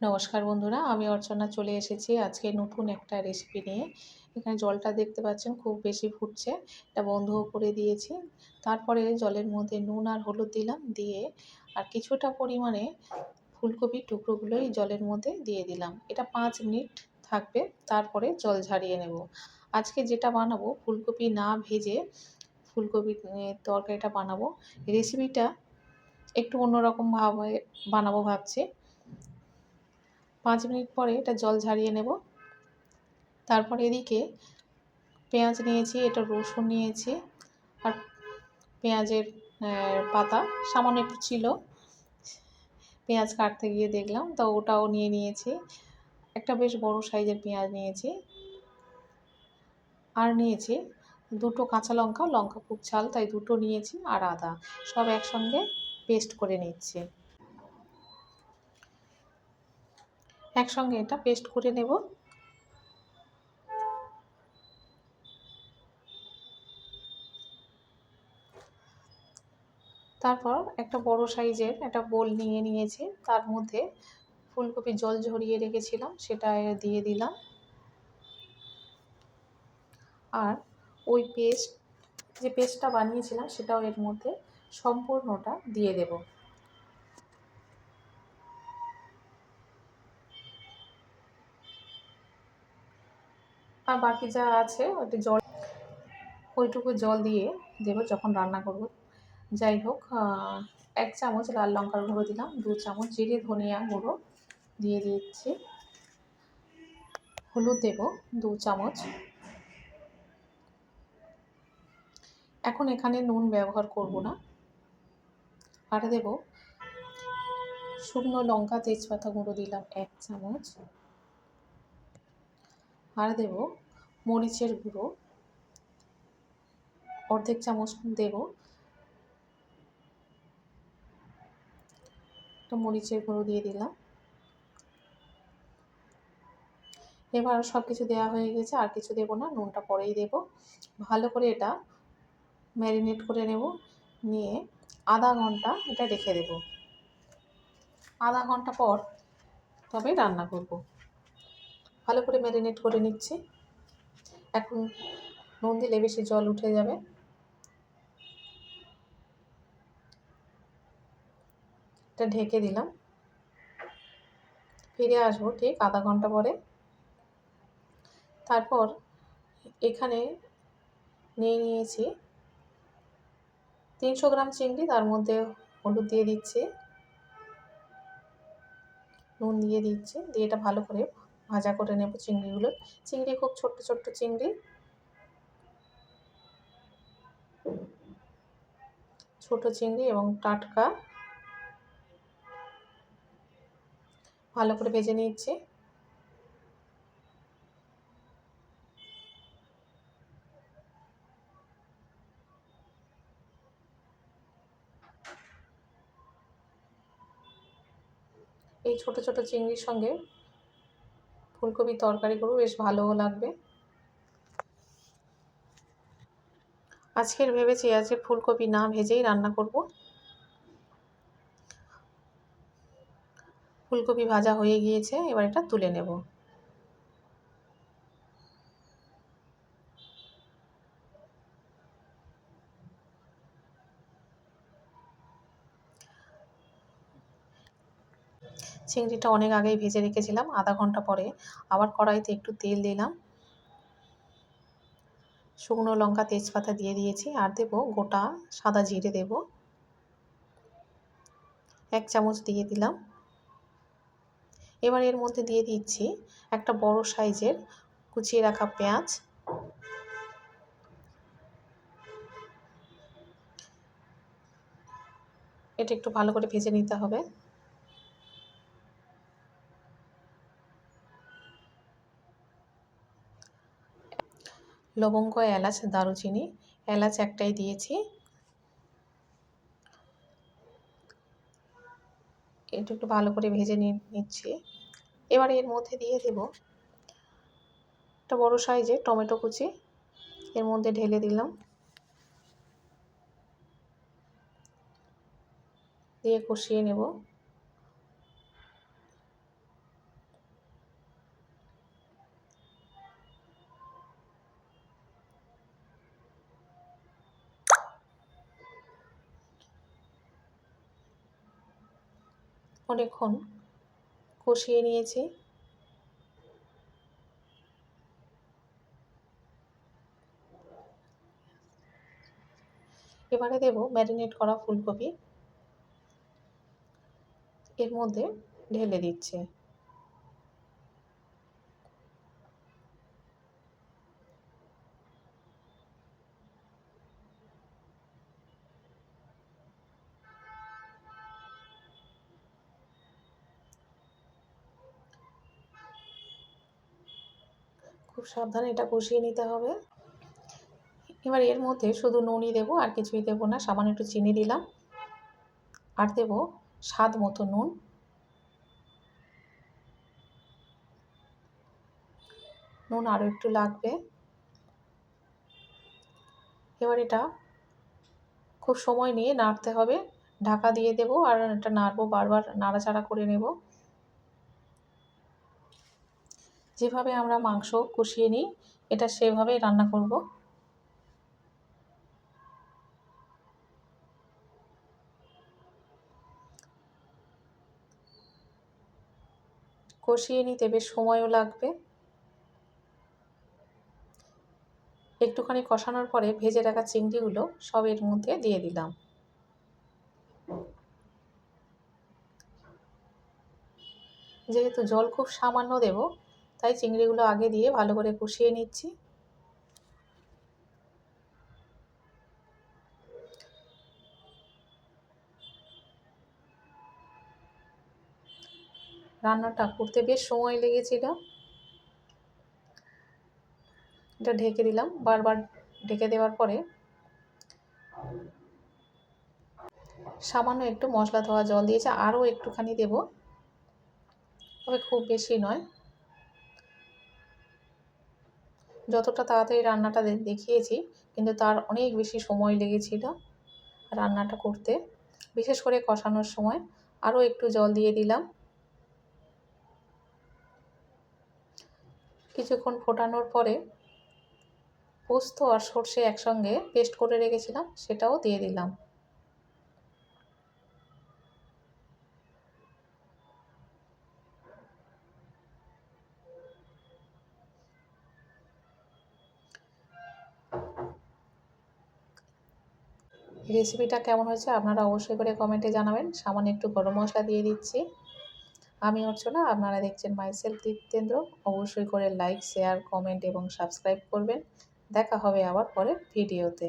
নমস্কার বন্ধুরা, আমি অর্চনা চলে এসেছি আজকে নতুন একটা রেসিপি নিয়ে। এখানে জলটা দেখতে পাচ্ছেন খুব বেশি ফুটছে, এটা বন্ধও করে দিয়েছি। তারপরে জলের মধ্যে নুন আর হলুদ দিলাম, দিয়ে আর কিছুটা পরিমাণে ফুলকপির টুকরোগুলোই জলের মধ্যে দিয়ে দিলাম। এটা পাঁচ মিনিট থাকবে, তারপরে জল ঝারিয়ে নেব। আজকে যেটা বানাবো, ফুলকপি না ভেজে ফুলকপির তরকারিটা বানাবো। রেসিপিটা একটু অন্যরকমভাবে বানাবো ভাবছি। পাঁচ মিনিট পরে এটা জল ঝারিয়ে নেব। তারপর এদিকে পেঁয়াজ নিয়েছি, এটা রসুন নিয়েছি আর পেঁয়াজের পাতা সামান্য একটু ছিল। পেঁয়াজ কাটতে গিয়ে দেখলাম, তো ওটাও নিয়ে নিয়েছি। একটা বেশ বড় সাইজের পেঁয়াজ নিয়েছি আর নিয়েছি দুটো কাঁচা লঙ্কা লঙ্কা খুব ঝাল, তাই দুটো নিয়েছি আর আদা। সব একসঙ্গে পেস্ট করে নিচ্ছি। একসঙ্গে এটা পেস্ট করে নেব। তারপর একটা বড় সাইজের একটা বোল নিয়ে নিয়েছি। তার মধ্যে ফুলকপির জল ঝরিয়ে রেখেছিলাম, সেটা দিয়ে দিলাম। আর ওই পেস্ট, যে পেস্টটা বানিয়েছিলাম, সেটাও এর মধ্যে সম্পূর্ণটা দিয়ে দেবো। আর বাকি যা আছে ওইটা জল, ওইটুকু জল দিয়ে দেবো যখন রান্না করব। যাই হোক এক চামচ লাল লঙ্কার গুঁড়ো দিলাম, দু চামচ জিরে, ধনিয়া গুঁড়ো দিয়ে দিচ্ছি। হলুদ দেব দু চামচ। এখন এখানে নুন ব্যবহার করব না। আর দেব শুকনো লঙ্কা, তেজপাতা গুঁড়ো দিলাম এক চামচ। আর দেব, মরিচের গুঁড়ো, অর্ধেক চামচ দেব। একটা মরিচের গুঁড়ো দিয়ে দিলাম। এবার সব কিছু দেওয়া হয়ে গেছে, আর কিছু দেবো না, নুনটা পরেই দেব। ভালো করে এটা ম্যারিনেট করে নেব, নিয়ে আধা ঘণ্টা এটা রেখে দেব। আধা ঘণ্টা পর তবে রান্না করব। ভালো করে ম্যারিনেট করে নিচ্ছি। এখন নুন দিলে বেশি জল উঠে যাবে। এটা ঢেকে দিলাম। ফিরে আসব ঠিক আধা ঘণ্টা পরে। তারপর এখানে নিয়ে নিয়েছি তিনশো গ্রাম চিংড়ি, তার মধ্যে হলুদ দিয়ে দিচ্ছি। নুন দিয়ে দিচ্ছি, দিয়ে এটা ভালো করে ভাজা করে নেব চিংড়িগুলো। চিংড়ি খুব ছোট্ট ছোট্ট চিংড়ি। ছোট চিংড়ি এবং টাটকা। ভালো করে ভেজে নিচ্ছি। এই ছোট ছোট চিংড়ির সঙ্গে ফুলকপির তরকারি করব, বেশ ভালোও লাগবে। আজকের ভেবেছি আজকে ফুলকপি না ভেজেই রান্না করব। ফুলকপি ভাজা হয়ে গিয়েছে, এবার এটা তুলে নেব। চিংড়িটা অনেক আগেই ভেজে রেখেছিলাম, আধা ঘণ্টা পরে। আবার কড়াইতে একটু তেল দিলাম। শুকনো লঙ্কা, তেজপাতা দিয়ে দিয়েছি, আর দেব গোটা সাদা জিরে দেব। এক চামচ দিয়ে দিলাম। এবার এর মধ্যে দিয়ে দিচ্ছি একটা বড় সাইজের কুচিয়ে রাখা পেঁয়াজ। এটা একটু ভালো করে ভেজে নিতে হবে। লবঙ্গ, এলাচ, দারুচিনি। এলাচ একটাই দিয়েছি। এটা একটু ভালো করে ভেজে নিচ্ছি। এবার এর মধ্যে দিয়ে দেব একটা বড় সাইজে টমেটো কুচি। এর মধ্যে ঢেলে দিলাম। দিয়ে কষিয়ে নেব। অনেকক্ষণ কষিয়ে নিয়েছি। এবারে দেব ম্যারিনেট করা ফুলকপি। এর মধ্যে ঢেলে দিচ্ছি। খুব সাবধানে এটা কষিয়ে নিতে হবে। এবার এর মধ্যে শুধু নুনই দেবো, আর কিছুই দেবো না। সামান্য একটু চিনি দিলাম। আর দেবো স্বাদ মতো নুন। নুন আরও একটু লাগবে। এবার এটা খুব সময় নিয়ে নাড়তে হবে। ঢাকা দিয়ে দেবো, আর এটা নাড়বো বারবার, নাড়াচাড়া করে নেব। যেভাবে আমরা মাংস কষিয়ে নিই, এটা সেভাবেই রান্না করব। কষিয়ে নিতে বেশ সময়ও লাগবে। একটুখানি কষানোর পরে ভেজে রাখা চিংড়িগুলো সব এর মধ্যে দিয়ে দিলাম। যেহেতু জল খুব সামান্য দেব তাই চিংড়িগুলো আগে দিয়ে ভালো করে কষিয়ে নিচ্ছি। রান্নাটা করতে বেশ সময় লেগেছিল। এটা ঢেকে দিলাম, বারবার ঢেকে দেওয়ার পরে সামান্য একটু মশলা ধোয়া জল দিয়েছে, আরও একটুখানি দেব। তবে খুব বেশি নয়। যতটা তাড়াতাড়ি রান্নাটা দেখিয়েছি, কিন্তু তার অনেক বেশি সময় লেগেছিল রান্নাটা করতে। বিশেষ করে কষানোর সময় আরও একটু জল দিয়ে দিলাম। কিছুক্ষণ ফোটানোর পরে পোস্ত আর সর্ষে একসঙ্গে পেস্ট করে রেখেছিলাম, সেটাও দিয়ে দিলাম। রেসিপিটা কেমন হয়েছে আপনারা অবশ্যই করে কমেন্টে জানাবেন। সামান্য একটু গরম মশলা দিয়ে দিচ্ছি। আমি অর্চনা, আপনারা দেখছেন মাইসেলফ দীপ্তেন্দ্র অবশ্যই করে লাইক শেয়ার কমেন্ট এবং সাবস্ক্রাইব করবেন। দেখা হবে আবার পরের ভিডিওতে